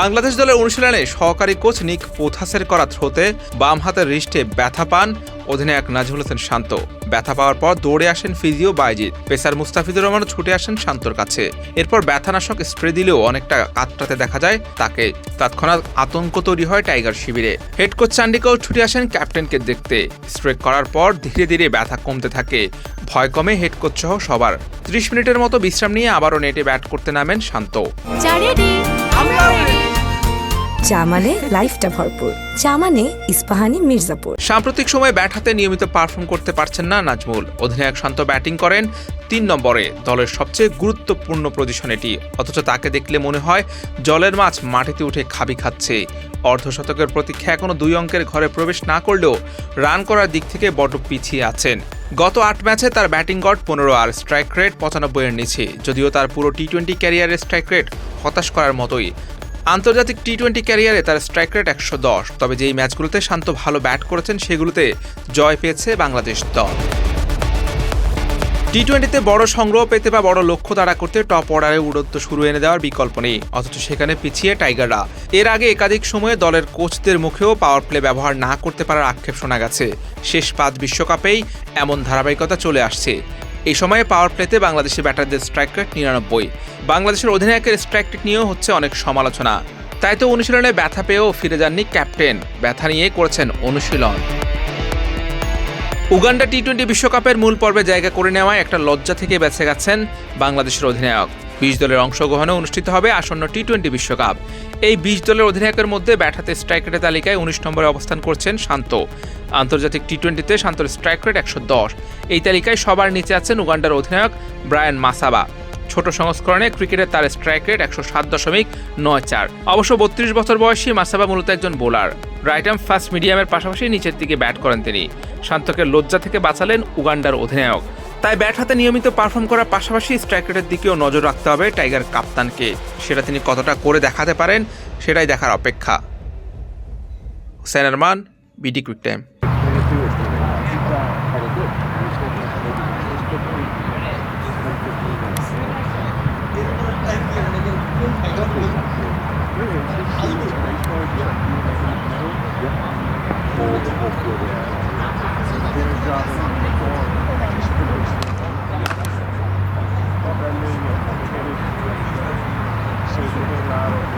বাংলাদেশ দলের অনুশীলনে সহকারী কোচ নিক পোথাসের করা থ্রোতে বাম হাতের রিস্টে ব্যথা পান অধিনায়ক নাজমুল হোসেন শান্ত। ব্যথা পাওয়ার পর দৌড়ে আসেন ফিজিও বাইজিৎ। পেসার মুস্তাফিজুর রহমানও ছুটে আসেন শান্তর কাছে। এরপর ব্যথানাশক স্প্রে দিলেও অনেকটা কাতরাতে দেখা যায় তাকে। তৎক্ষণাৎ আতঙ্ক তৈরি হয় টাইগার শিবিরে। হেড কোচ চান্ডিকাও ছুটে আসেন ক্যাপ্টেনকে দেখতে। স্প্রে করার পর ধীরে ধীরে ব্যথা কমতে থাকে। ভয় কমে হেড কোচ সহ সবার। ত্রিশ মিনিটের মতো বিশ্রাম নিয়ে আবারও নেটে ব্যাট করতে নামেন শান্ত। চা মানে লাইফটা ভরপুর। চা মানে ইস্পাহানি মির্জাপুর। সাম্প্রতিক সময়ে ব্যাট হাতে নিয়মিত পারফর্ম করতে পারছেন না নাজমুল। অধিনায়ক শান্ত ব্যাটিং করেন তিন নম্বরে। দলের সবচেয়ে গুরুত্বপূর্ণ পজিশন এটি। অথচ তাকে দেখলে মনে হয় জলের মাছ মাটিতে উঠে খাবি খাচ্ছে। অর্ধশতকের প্রতীক্ষা এখনও দুই অঙ্কের ঘরে প্রবেশ না করলেও রান করার দিক থেকে বড্ড পিছিয়ে আছেন। গত আট ম্যাচে তার ব্যাটিং গড় পনেরো আর স্ট্রাইক রেট পঁচানব্বই এর নিচে, যদিও তার পুরো টি টোয়েন্টি ক্যারিয়ারের স্ট্রাইক রেট হতাশ করার মতোই। আন্তর্জাতিক টি টোয়েন্টি ক্যারিয়ারে তার স্ট্রাইক রেট একশো দশ। তবে যেই ম্যাচগুলোতে শান্ত ভালো ব্যাট করেছেন, সেগুলোতে জয় পেয়েছে বাংলাদেশ দল। টি টোয়েন্টিতে বড় সংগ্রহ পেতে বা বড় লক্ষ্য তাড়া করতে টপ অর্ডারে উড়ন্ত শুরু এনে দেওয়ার বিকল্প নেই। অথচ সেখানে পিছিয়ে টাইগাররা এর আগে একাধিক সময়ে দলের কোচদের মুখেও পাওয়ার প্লে ব্যবহার না করতে পারার আক্ষেপ শোনা গেছে। শেষ পাঁচ বিশ্বকাপেই এমন ধারাবাহিকতা চলে আসছে। এই সময়ে পাওয়ার প্লেতে বাংলাদেশের ব্যাটারদের স্ট্রাইক রেট নিরানব্বই। বাংলাদেশের অধিনায়কের স্ট্রাইক রেট নিয়েও হচ্ছে অনেক সমালোচনা। তাই তো অনুশীলনে ব্যথা পেয়েও ফিরে যাননি ক্যাপ্টেন ব্যথা নিয়ে করেছেন অনুশীলন। উগান্ডা টি টোয়েন্টি বিশ্বকাপের মূল পর্বে জায়গা করে নেওয়ায় একটা লজ্জা থেকে বেঁচে গেছেন বাংলাদেশের অধিনায়ক। বিশ দলের অংশগ্রহণে অনুষ্ঠিত হবে আসন্ন টি টোয়েন্টি বিশ্বকাপ। এই বিশ দলের অধিনায়কের মধ্যে ব্যাট স্ট্রাইক তালিকায় উনিশ নম্বরে অবস্থান করছেন শান্ত। আন্তর্জাতিক টি টোয়েন্টিতে শান্তর স্ট্রাইক রেট একশো দশ। এই তালিকায় সবার নিচে আছেন উগান্ডার অধিনায়ক ব্রায়ান মাসাবা। ছোট সংস্করণে ক্রিকেটে তার স্ট্রাইক রেট একশো সাত দশমিক নয় চার। অবশ্য বত্রিশ বছর বয়সী মাসাবা মূলত একজন বোলার। রাইট আর্ম ফাস্ট মিডিয়ামের পাশাপাশি নিচের দিকে ব্যাট করেন তিনি। শান্তকে লজ্জা থেকে বাঁচালেন উগান্ডার অধিনায়ক। তাই ব্যাট হাতে নিয়মিত পারফর্ম করার পাশাপাশি স্ট্রাইক রেটের দিকেও নজর রাখতে হবে টাইগার কাপ্তানকে। সেটা তিনি কতটা করে দেখাতে পারেন, সেটাই দেখার অপেক্ষা। Hussain Arman, BD quick time Thank you. Aleluia. Seja o